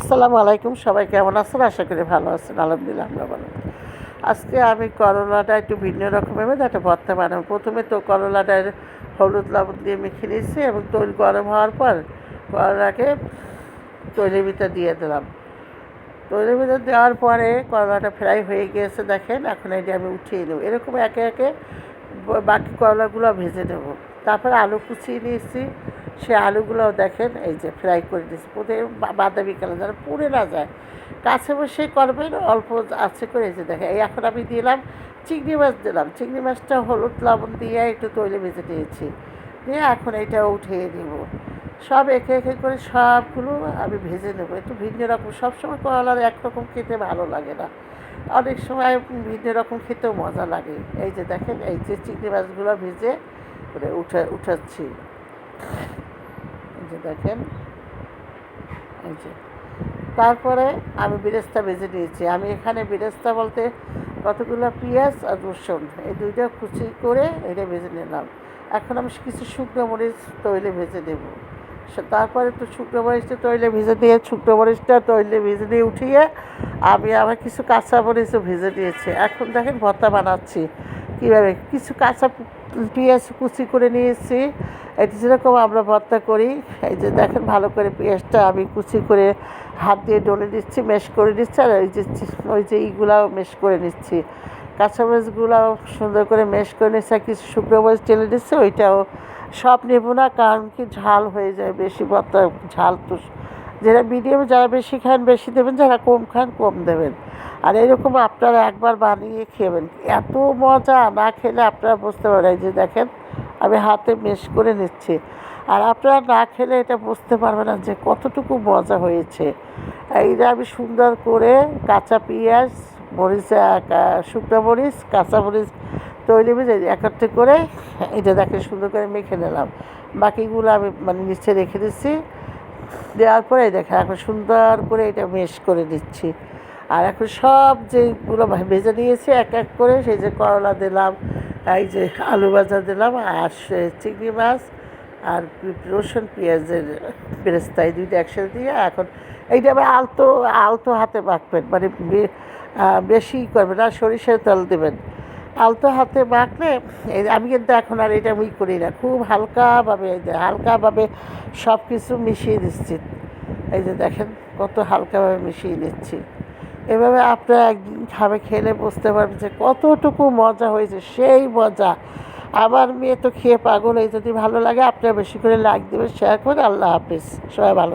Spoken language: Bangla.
আসসালামু আলাইকুম, সবাই কেমন আছেন? আশা করি ভালো আছেন, আলহামদুলিল্লাহ আমরা ভালো আজকে আমি করলাটা একটু ভিন্ন রকমের একটা ভর্তা বানাবো। প্রথমে তো করলাটা হলুদ লবণ দিয়ে মেখে নিয়েছি এবং তৈল গরম হওয়ার পর করলাকে তৈলের ভিতর দিয়ে দিলাম। তৈলের ভিতর দেওয়ার পরে করলাটা ফ্রাই হয়ে গিয়েছে দেখেন, এখন এটা আমি উঠিয়ে নেব। এরকম একে একে বাকি করলাগুলো ভেজে নেব। তারপরে আলু কুচিয়ে নিয়েছি সে আলুগুলোও দেখেন, এই যে ফ্রাই করে প্রথমে বা- বাদামি কালার যেন পুড়ে না যায়। কাছে বসে করবেন, অল্প আছে করে এই যে দেখেন, এই এখন আমি দিলাম চিংড়ি মাছ দিলাম। চিংড়ি মাছটা হলুদ লবণ দিয়ে একটু তৈলে ভেজে নিয়েছি। দিয়ে এখন এটা উঠিয়ে নেব সব একে একে করে সবগুলো আমি ভেজে নেব। একটু ভিন্ন রকম, সবসময় করলার একরকম খেতে ভালো লাগে না। অনেক সময় ভিন্ন রকম খেতেও মজা লাগে। এই যে দেখেন, এই যে চিংড়ি মাছগুলো ভেজে উঠে, উঠাচ্ছি। যে দেখেন। এই যে। তারপরে আমি বেরেস্তা ভেজে নিয়েছি। আমি এখানে বেরেস্তা বলতে কতগুলো পেঁয়াজ আর রসুন, এই দুইটা কুচি করে এটা ভেজে নিলাম। এখন আমি কিছু শুকনো মরিচ তৈলে ভেজে দেব তারপরে তো শুকনো মরিচটা তৈলে ভেজে দিয়ে, শুকনো মরিচটা তৈলে ভেজে দিয়ে উঠিয়ে আমি আবার কিছু কাঁচা মরিচও ভেজে দিয়েছি এখন দেখেন ভর্তা বানাচ্ছি কীভাবে। কিছু কাঁচা পেঁয়াজ কুচি করে নিয়েছি। এটি যেরকম আমরা ভর্তা করি, এই যে দেখেন ভালো করে পেঁয়াজটা আমি কুচি করে হাত দিয়ে ডলে দিচ্ছি মেশ করে দিচ্ছি আর ওই যে ওই যে ইগুলাও মেশ করে নিচ্ছি। কাঁচামরিচগুলাও সুন্দর করে মেশ করে নিচ্ছি, আর কিছু শুকনো মরিচ টেলে দিচ্ছি ওইটাও সব নেব না, কারণ কি ঝাল হয়ে যায় বেশি ভর্তা, ঝাল তো যারা মিডিয়াম যারা বেশি খান বেশি দেবেন, যারা কম খান কম দেবেন। আর এরকম আপনারা একবার বানিয়ে খেবেন এত মজা না খেলে আপনারা বুঝতে পারেন যে দেখেন আমি হাতে মেশ করে নিচ্ছি। আর আপনারা না খেলে এটা বুঝতে পারবেন না যে কতটুকু মজা হয়েছে। এইটা আমি সুন্দর করে কাঁচা পেঁয়াজ, মরিচ শুকনো মরিচ, কাঁচা মরিচ, তৈরি ভেজে একত্রে করে এটা দেখে সুন্দর করে মেখে নিলাম। বাকিগুলো আমি মানে নিচে রেখে দিচ্ছি। দেওয়ার পরে দেখেন এখন সুন্দর করে এটা মেশ করে দিচ্ছি আর এখন সব যেগুলো ভেজে নিয়েছি, এক এক করে সেই যে করলা দিলাম এই যে আলু ভাজা দিলাম আর চিংড়ি মাছ আর রসুন পেঁয়াজের বেরেস্তা, এই দুইটা একসাথে দিয়ে এখন এইটা আবার আলতো আলতো হাতে মাখবেন মানে বেশি করবেন না, সরিষার তেল দেবেন। আলতো হাতে মাখলে আমি কিন্তু এখন আর এটা আমি করি না, খুব হালকাভাবে হালকাভাবে সব কিছু মিশিয়ে দিচ্ছি। এই যে দেখেন কত হালকাভাবে মিশিয়ে নিচ্ছি এভাবে আপনারা একদিন খাবে খেলে বুঝতে পারবেন যে কতটুকু মজা হয়েছে, সেই মজা। আমার মেয়ে তো খেয়ে পাগল হয়ে যদি ভালো লাগে আপনারা বেশি করে লাইক দেবেন শেয়ার করে আল্লাহ হাফিজ। সবাই ভালো